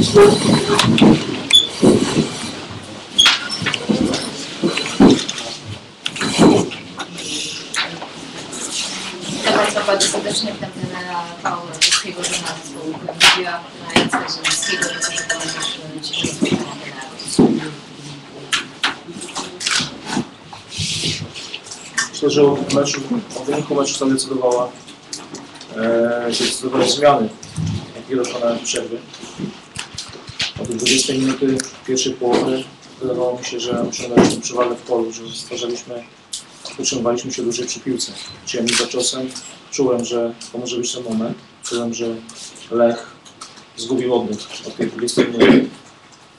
Witam bardzo serdecznie. Trenera Paula Polskiego. Proszę komentarz dzisiejszego spotkania trenera. Myślę, że o meczu, o wyniku meczu zadecydowała e, zdecydowały zmiany, jakie dokonałem w Od 20 minuty pierwszej połowy wydawało mi się, że osiągnęliśmy przewagę w polu, że stwarzaliśmy, utrzymywaliśmy się dłużej przy piłce. Za czasem, czułem, że to może być ten moment. Czułem, że Lech zgubił oddech od tej 20 minuty.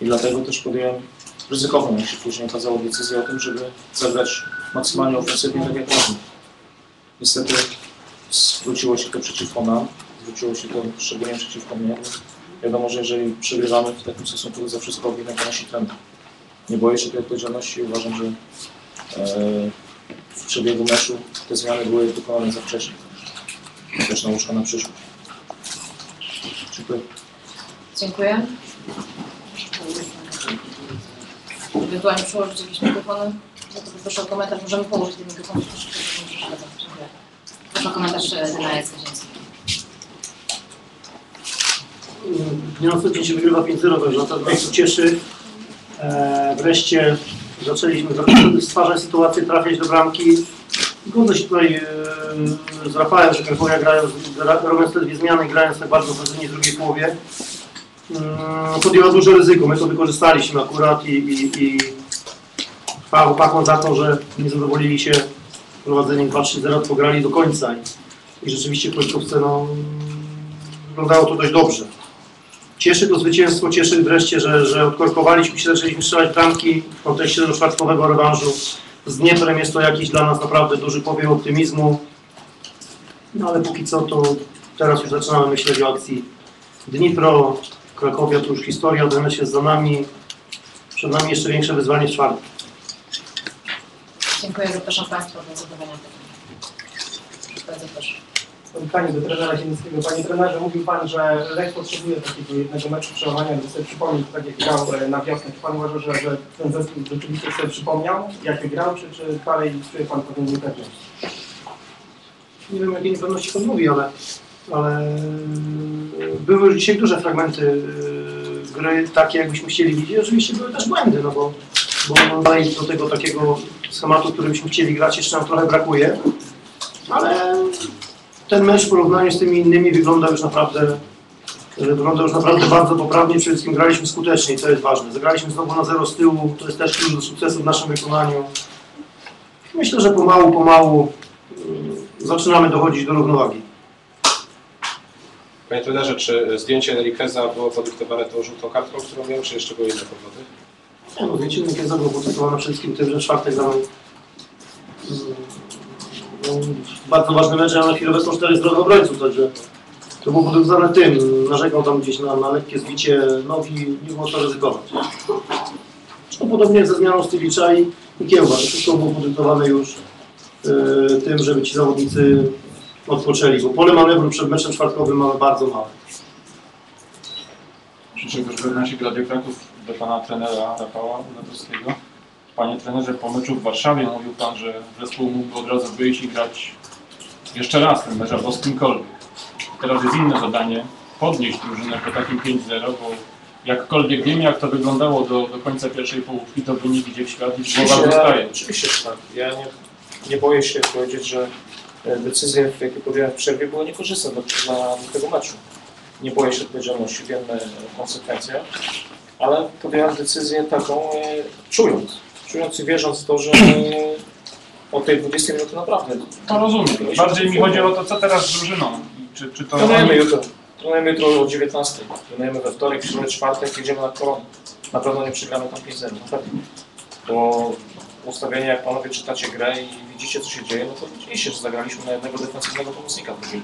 I dlatego też podjąłem ryzykowną, jak się później okazało, decyzję o tym, żeby zagrać maksymalnie ofensywnie, tak jak można. Niestety zwróciło się to przeciwko nam, zwróciło się to szczególnie przeciwko mnie. Wiadomo, że jeżeli przegrywamy w takim stosunku, to za wszystko winien nasi trener. Nie boję się tej odpowiedzialności i uważam, że e, w przebiegu meczu te zmiany były dokonane za wcześnie. Też nauczka na przyszłość. Dziękuję. Dziękuję. Ewentualnie przełożyć jakieś mikrofony. No to proszę o komentarz. Możemy położyć ten mikrofon. Proszę, o komentarz e, Jacka Zielińskiego. Dnia na co dzień się wygrywa 5-0, także na pewno nas to cieszy. E, wreszcie zaczęliśmy stwarzać sytuację, trafiać do bramki. Zgodzę się tutaj e, z Rafałem, że Krakowie grają, gra- robiąc te dwie zmiany, grając tak bardzo ofensywnie w drugiej połowie, mm, podjęła duże ryzyko. My to wykorzystaliśmy akurat i, i, i chłopakom za to, że nie zadowolili się prowadzeniem 2-3-0, pograli do końca i, i rzeczywiście w końcówce no, wyglądało to dość dobrze. Cieszy to zwycięstwo, cieszy wreszcie, że, że odkorkowaliśmy się, zaczęliśmy strzelać bramki w kontekście tego czwartkowego rewanżu. Z Dnieprem jest to jakiś dla nas naprawdę duży powiew optymizmu. No ale póki co to teraz już zaczynamy myśleć o akcji Dnipro, Krakowia to już historia, ten mecz jest za nami. Przed nami jeszcze większe wyzwanie w czwartek. Dziękuję. Zapraszam Państwa do zadawania pytań. Bardzo proszę. Pytanie do trenera. Panie trenerze, mówił Pan, że Lech potrzebuje takiego jednego meczu przełamania, żeby sobie przypomnieć, tak jak grał e, na wiosnę. Czy Pan uważa, że, że ten zespół rzeczywiście sobie przypomniał, jak grał, czy, czy dalej czuje Pan pewną niepewność? Nie wiem, jakie niepewności Pan mówi, ale, ale były już dzisiaj duże fragmenty yy, gry, takie jakbyśmy chcieli widzieć. Oczywiście były też błędy, no bo, bo dalej do tego takiego schematu, który byśmy chcieli grać, jeszcze nam trochę brakuje. Ale ten mecz w porównaniu z tymi innymi wygląda już naprawdę yy, wygląda już naprawdę bardzo poprawnie, przede wszystkim graliśmy skutecznie, co jest ważne. Zagraliśmy znowu na zero z tyłu, to jest też klucz do sukcesu w naszym wykonaniu. Myślę, że pomału, pomału yy, zaczynamy dochodzić do równowagi. Panie trenerze, czy zdjęcie Enriqueza było podyktowane tą żółtą kartką, którą miał, czy jeszcze były inne powody? Nie, no jak jest było podyktowane przede wszystkim tym, że czwartek za bardzo ważny mecz, a na chwilę obecną cztery zdrowych obrońców, także to było podyktowane tym. Narzekał tam gdzieś na, na lekkie zbicie nogi, nie było co ryzykować. Zresztą podobnie ze zmianą Stylicza i, i Kiełba. Wszystko było podyktowane już e, tym, żeby ci zawodnicy odpoczęli, bo pole manewru przed meczem czwartkowym mamy bardzo małe. Grzegorz Bernasik, Radio Kraków, do pana trenera Rafała Ulatowskiego. Panie trenerze, po meczu w Warszawie mówił pan, że zespół mógłby od razu wyjść i grać jeszcze raz ten mecz albo z kimkolwiek. Teraz jest inne zadanie, podnieść drużynę po takim 5-0, bo jakkolwiek wiemy jak to wyglądało do, do końca pierwszej połówki, to wynik idzie w świat i głowa dostaje. oczywiście, że tak. Ja nie, nie boję się powiedzieć, że e, decyzje, jakie podjąłem w przerwie, były niekorzystne do, dla tego meczu. Nie boję się odpowiedzialności, wiem e, konsekwencje, ale podjąłem decyzję taką e, czując, czując i wierząc w to, że od tej 20 minuty naprawdę To rozumiem. Bardziej mi chodzi o to, co teraz z drużyną. Czy, czy to Trenujemy jutro. Trenujemy jutro o 19. Trenujemy we wtorek, w środę, czwartek, jedziemy na koronę. Na pewno nie przegramy tam 5-0, na pewno. Bo ustawienie, jak panowie czytacie grę i widzicie co się dzieje, no to widzieliście, że zagraliśmy na jednego defensywnego pomocnika połowie.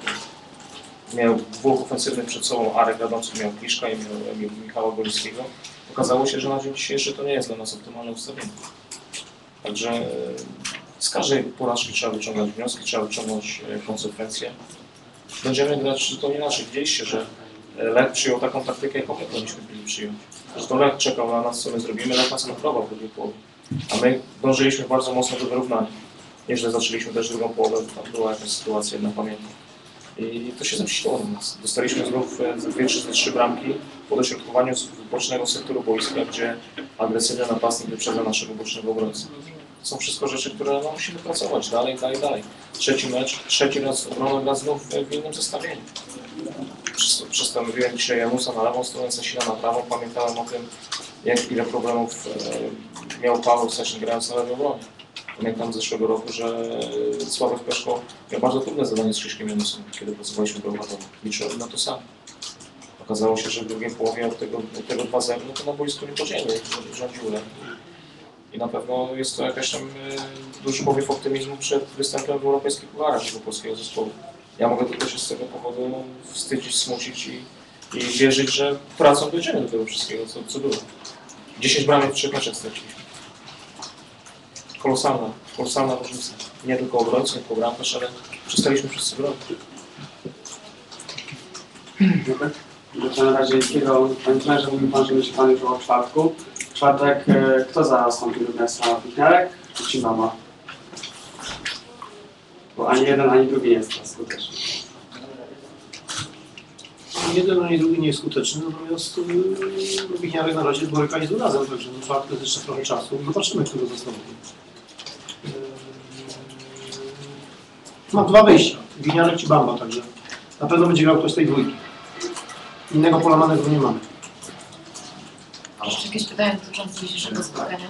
Miał dwóch ofensywnych przed sobą, Arek wiodący miał Kliszka i miał, miał Michała Golińskiego. Okazało się, że na dzień dzisiejszy to nie jest dla nas optymalne ustawienie. Także e, z każdej porażki trzeba wyciągać wnioski, trzeba wyciągnąć e, konsekwencje będziemy grać zupełnie inaczej. Widzieliście, że Lech przyjął taką taktykę, jaką my powinniśmy byli przyjąć. Zresztą Lech czekał na nas, co my zrobimy, Lech nas kontrolował w drugiej połowie. A my dążyliśmy bardzo mocno do wyrównania. Nieźle zaczęliśmy też drugą połowę, tam była jakaś sytuacja, jedna pamiętam. I to się zemściło na nas. Dostaliśmy znów e, dwie czy trzy bramki po dośrodkowaniu z bocznego sektoru boiska, gdzie agresywny napastnik wyprzedza naszego bocznego obrońcę. Są wszystko rzeczy, które no, musimy pracować dalej, dalej, dalej. Trzeci mecz, trzeci raz obrona gra znów w innym zestawieniu. Przes- Przestanowiłem dzisiaj Janusa na lewą stronę, Sasina na prawą. Pamiętałem o tym, jak ile problemów e, miał Paweł Sasin grając na lewej obronie. Pamiętam z zeszłego roku, że Sławek Peszko miał bardzo trudne zadanie z Krzyśkiem Janusem, kiedy pracowaliśmy do Łatowa. Liczyłem na to sam. Okazało się, że w drugiej połowie od tego, od tego 2-0 no to na boisku nie podzielnie rządził. I na pewno jest to jakaś tam e, duży powiew optymizmu przed występem w europejskich pucharach tego polskiego zespołu. Ja mogę tylko się z tego powodu wstydzić, smucić i, i wierzyć, że pracą dojdziemy do tego wszystkiego, co, co było. 10 bramek w trzech meczach straciliśmy. Kolosalna, kolosalna różnica. Nie tylko obrońcy, nie tylko bramkarz, ale przestaliśmy wszyscy bronić. Trenera Zielińskiego, panie trenerze, mówił pan, że będzie pan już o czwartku. W czwartek e, kto zastąpi Rudnesa? Wichniarek czy Cimama? Bo ani jeden, ani drugi nie jest teraz skuteczny. Ani jeden, ani drugi nie jest skuteczny, natomiast yy, Wichniarek na razie boryka jest razem, także na czwartku jest jeszcze trochę czasu. Zobaczymy, kto go zastąpi. Mam dwa wyjścia, Wichniarek czy Bamba, także na pewno będzie grał ktoś z tej dwójki. Innego pola manewru nie mamy. Jeszcze jakieś pytania dotyczące dzisiejszego spotkania?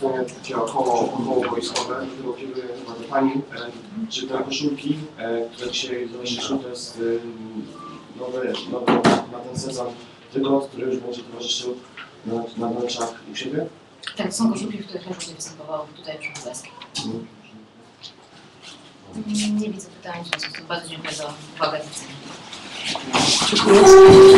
To takie około, około wojskowe, do tego kieruję chyba do Pani. E, Czy te koszulki, e, które dzisiaj donieśliśmy, to jest e, nowy, nowy na ten sezon wygląd, który już będzie towarzyszył na, na meczach u siebie? Tak, to są koszulki, w których Lech nie występował tutaj przy Królewskiej. Nie widzę pytań, w związku z tym bardzo dziękuję za uwagę. Dziękuję.